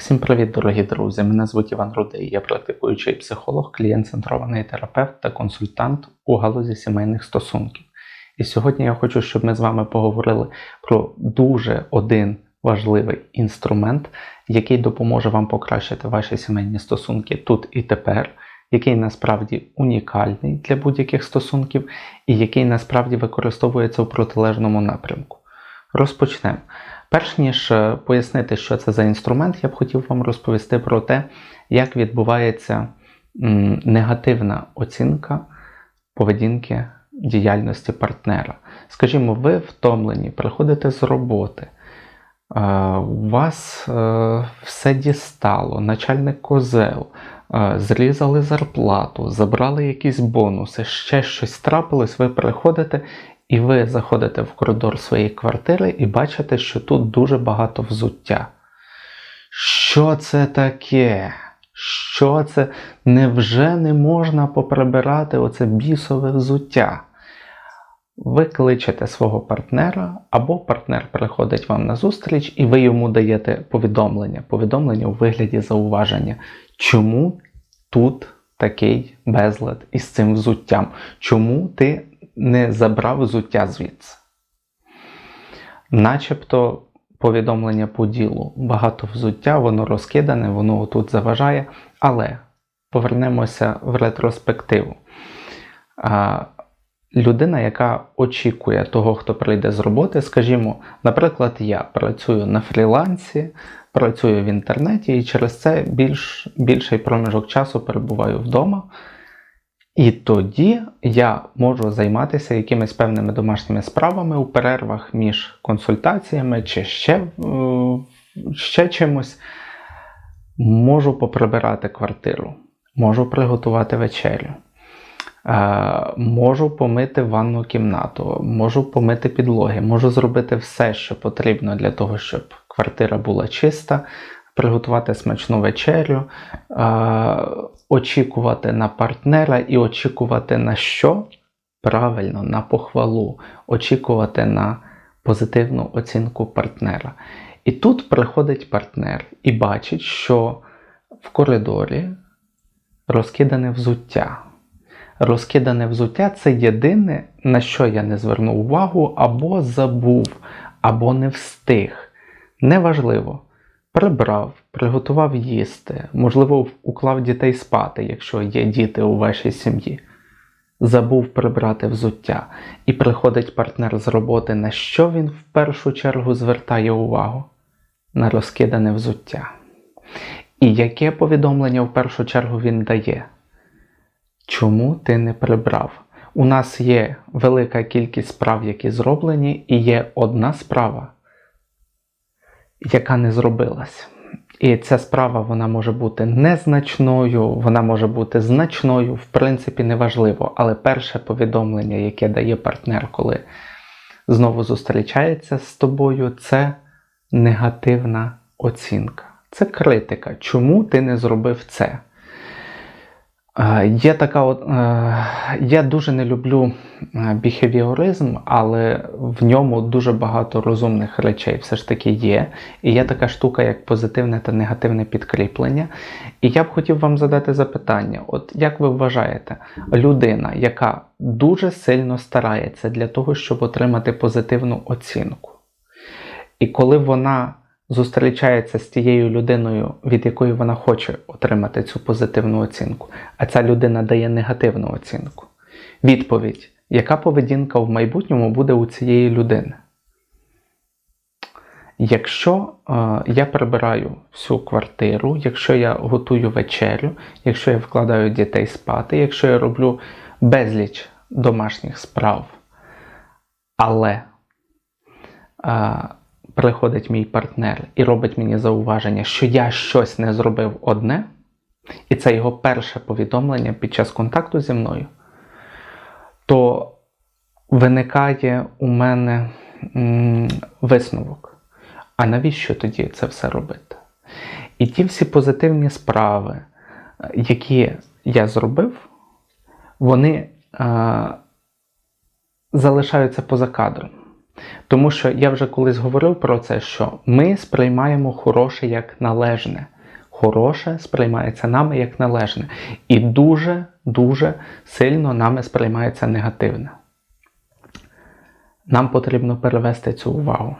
Всім привіт, дорогі друзі! Мене звуть Іван Рудий, я практикуючий психолог, клієнт-центрований терапевт та консультант у галузі сімейних стосунків. І сьогодні я хочу, щоб ми з вами поговорили про дуже один важливий інструмент, який допоможе вам покращити ваші сімейні стосунки тут і тепер, який насправді унікальний для будь-яких стосунків, і який насправді використовується у протилежному напрямку. Розпочнемо. Перш ніж е, пояснити, що це за інструмент, я б хотів вам розповісти про те, як відбувається негативна оцінка поведінки діяльності партнера. Скажімо, ви втомлені, приходите з роботи, е, у вас е, все дістало, начальник козел, зрізали зарплату, забрали якісь бонуси, ще щось трапилось, ви приходите і ви заходите в коридор своєї квартири і бачите, що тут дуже багато взуття. Що це таке? Що це? Невже не можна поприбирати оце бісове взуття? Ви кличете свого партнера, або партнер приходить вам на зустріч, і ви йому даєте повідомлення. Повідомлення у вигляді зауваження. Чому тут такий безлад із цим взуттям? Чому ти не забрав взуття звідси? Начебто повідомлення по ділу. Багато взуття, воно розкидане, воно тут заважає. Але повернемося в ретроспективу. А, людина, яка очікує того, хто прийде з роботи, скажімо, наприклад, я працюю на фрілансі, працюю в інтернеті і через це більш, більший проміжок часу перебуваю вдома. І тоді я можу займатися якимись певними домашніми справами у перервах між консультаціями чи ще, е, ще чимось. Можу поприбирати квартиру, можу приготувати вечерю, е, можу помити ванну кімнату, можу помити підлоги, можу зробити все, що потрібно для того, щоб квартира була чиста, приготувати смачну вечерю, е, очікувати на партнера і очікувати на що? Правильно, на похвалу, очікувати на позитивну оцінку партнера. І тут приходить партнер і бачить, що в коридорі розкидане взуття. Розкидане взуття це єдине, на що я не звернув увагу, або забув, або не встиг. Неважливо. Прибрав, приготував їсти, можливо, уклав дітей спати, якщо є діти у вашій сім'ї. Забув прибрати взуття, і приходить партнер з роботи, на що він в першу чергу звертає увагу? На розкидане взуття. І яке повідомлення в першу чергу він дає? Чому ти не прибрав? У нас є велика кількість справ, які зроблені, і є одна справа, яка не зробилась. І ця справа вона може бути незначною, вона може бути значною, в принципі, неважливо. Але перше повідомлення, яке дає партнер, коли знову зустрічається з тобою, це негативна оцінка. Це критика. Чому ти не зробив це? Е, Є така от, е, я дуже не люблю е, біхевіоризм, але в ньому дуже багато розумних речей все ж таки є. І є така штука, як позитивне та негативне підкріплення. І я б хотів вам задати запитання: от як ви вважаєте, людина, яка дуже сильно старається для того, щоб отримати позитивну оцінку, і коли вона зустрічається з тією людиною, від якої вона хоче отримати цю позитивну оцінку, а ця людина дає негативну оцінку. Відповідь: яка поведінка в майбутньому буде у цієї людини? Якщо е, я прибираю всю квартиру, якщо я готую вечерю, якщо я вкладаю дітей спати, якщо я роблю безліч домашніх справ, але е, приходить мій партнер і робить мені зауваження, що я щось не зробив одне, і це його перше повідомлення під час контакту зі мною, то виникає у мене м, висновок. А навіщо тоді це все робити? І ті всі позитивні справи, які я зробив, вони е, залишаються поза кадром. Тому що я вже колись говорив про це, що ми сприймаємо хороше як належне. Хороше сприймається нами як належне. І дуже-дуже сильно нами сприймається негативне. Нам потрібно перевести цю увагу.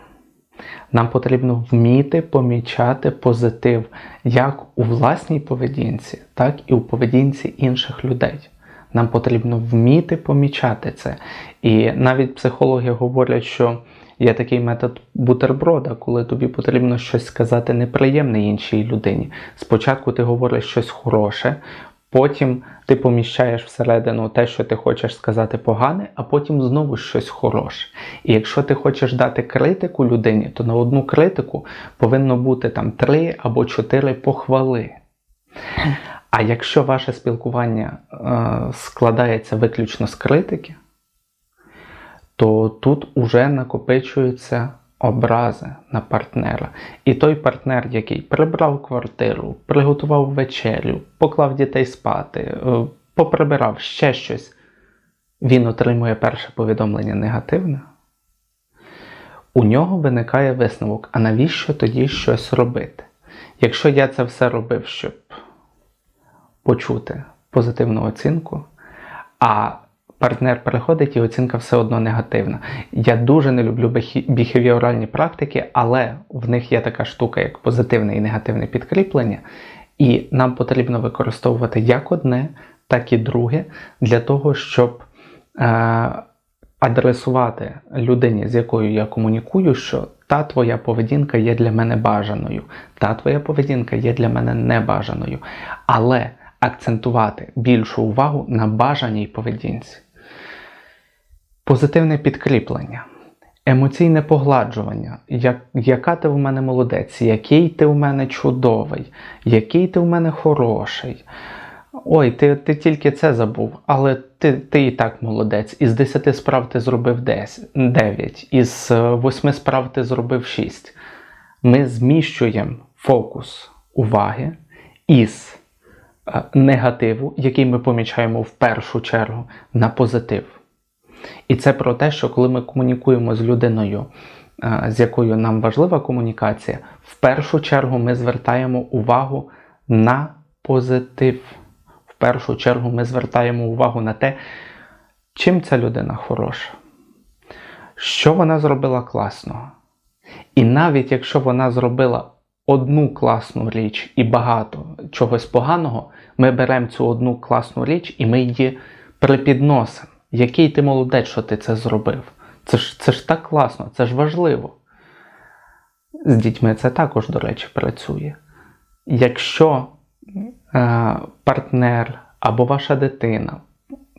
Нам потрібно вміти помічати позитив як у власній поведінці, так і у поведінці інших людей. Нам потрібно вміти помічати це. І навіть психологи говорять, що є такий метод бутерброда, коли тобі потрібно щось сказати неприємне іншій людині. Спочатку ти говориш щось хороше, потім ти поміщаєш всередину те, що ти хочеш сказати погане, а потім знову щось хороше. І якщо ти хочеш дати критику людині, то на одну критику повинно бути там три або чотири похвали. А якщо ваше спілкування е, складається виключно з критики, то тут уже накопичуються образи на партнера. І той партнер, який прибрав квартиру, приготував вечерю, поклав дітей спати, е, поприбирав ще щось, він отримує перше повідомлення негативне. У нього виникає висновок, а навіщо тоді щось робити? Якщо я це все робив, щоб почути позитивну оцінку, а партнер переходить і оцінка все одно негативна. Я дуже не люблю біхевіоральні практики, але в них є така штука, як позитивне і негативне підкріплення, і нам потрібно використовувати як одне, так і друге для того, щоб е, адресувати людині, з якою я комунікую, що та твоя поведінка є для мене бажаною, та твоя поведінка є для мене небажаною. Але акцентувати більшу увагу на бажаній поведінці. Позитивне підкріплення, емоційне погладжування, як, яка ти в мене молодець, який ти в мене чудовий, який ти в мене хороший. Ой, ти ти тільки це забув, але ти ти і так молодець. Із 10 справ ти зробив 10, 9, із 8 справ ти зробив 6. Ми зміщуємо фокус уваги із е, негативу, який ми помічаємо в першу чергу, на позитив. І це про те, що коли ми комунікуємо з людиною, е, з якою нам важлива комунікація, в першу чергу ми звертаємо увагу на позитив. В першу чергу ми звертаємо увагу на те, чим ця людина хороша, що вона зробила класного. І навіть якщо вона зробила одну класну річ і багато чогось поганого, ми беремо цю одну класну річ і ми її припідносимо. Який ти молодець, що ти це зробив? Це ж це ж так класно, це ж важливо. З дітьми це також, до речі, працює. Якщо е, партнер або ваша дитина,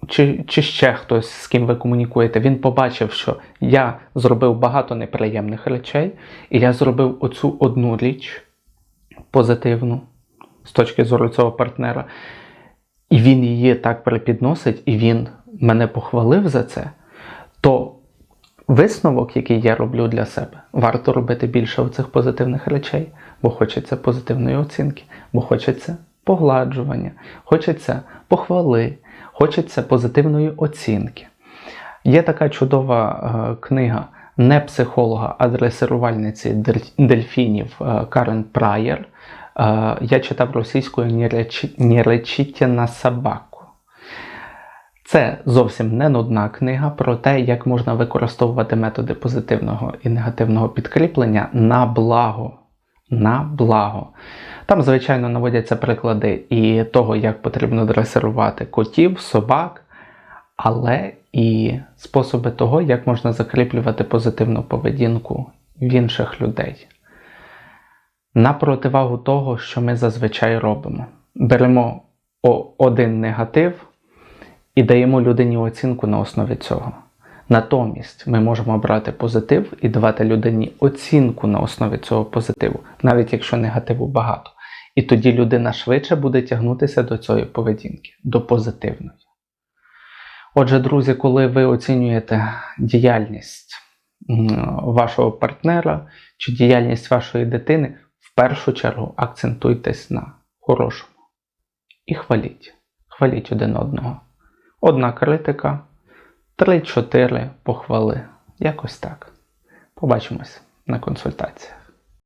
чи чи ще хтось, з ким ви комунікуєте, він побачив, що я зробив багато неприємних речей, і я зробив оцю одну річ позитивну з точки зору цього партнера, і він її так припідносить, і він мене похвалив за це, то висновок, який я роблю для себе, варто робити більше оцих позитивних речей, бо хочеться позитивної оцінки, бо хочеться погладжування, хочеться похвали, хочеться позитивної оцінки. Є така чудова е, книга не психолога, а дресирувальниці дельфінів е, Карен Прайер. Е, я читав російською «Не речіть на собак. Це зовсім не нудна книга про те, як можна використовувати методи позитивного і негативного підкріплення на благо. На благо. Там, звичайно, наводяться приклади і того, як потрібно дресирувати котів, собак, але і способи того, як можна закріплювати позитивну поведінку в інших людей. На противагу того, що ми зазвичай робимо. Беремо один негатив і даємо людині оцінку на основі цього. Натомість ми можемо брати позитив і давати людині оцінку на основі цього позитиву, навіть якщо негативу багато. І тоді людина швидше буде тягнутися до цієї поведінки, до позитивної. Отже, друзі, коли ви оцінюєте діяльність вашого партнера чи діяльність вашої дитини, в першу чергу акцентуйтесь на хорошому. І хваліть. Хваліть один одного. Одна критика, 3-4 похвали. Якось так. Побачимось на консультаціях.